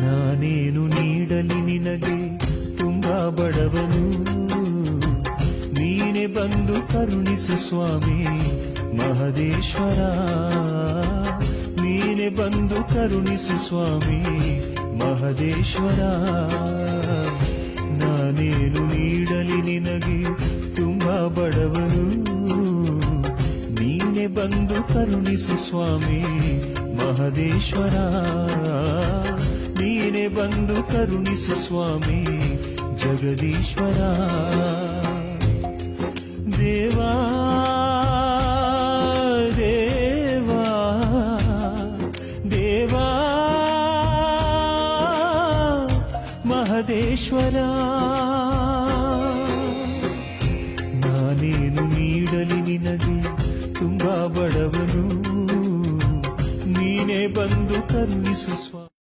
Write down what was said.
ನಾನೇನು ನೀಡಲಿ ನಿನಗೆ ತುಂಬಾ ಬಡವನು. ನೀನೆ ಬಂದು ಕರುಣಿಸು ಸ್ವಾಮಿ ಮಹದೇಶ್ವರ. ನೀನೆ ಬಂದು ಕರುಣಿಸು ಸ್ವಾಮಿ ಮಹದೇಶ್ವರ. ನಾನೇನು ನೀಡಲಿ ನಿನಗೆ ತುಂಬಾ ಬಡವನು. ನೀನೆ ಬಂದು ಕರುಣಿಸು ಸ್ವಾಮಿ ಮಹದೇಶ್ವರ. ಬಂದು ಕರುಣಿಸು ಸ್ವಾಮಿ ಜಗದೀಶ್ವರ ದೇವಾ ದೇವಾ ದೇವಾ ಮಹದೇಶ್ವರ ನಾನೇನು ನೀಡಲಿ ನಿನಗೆ ತುಂಬಾ ಬಡವನು ನೀನೇ ಬಂದು ಕರುಣಿಸು ಸ್ವಾಮಿ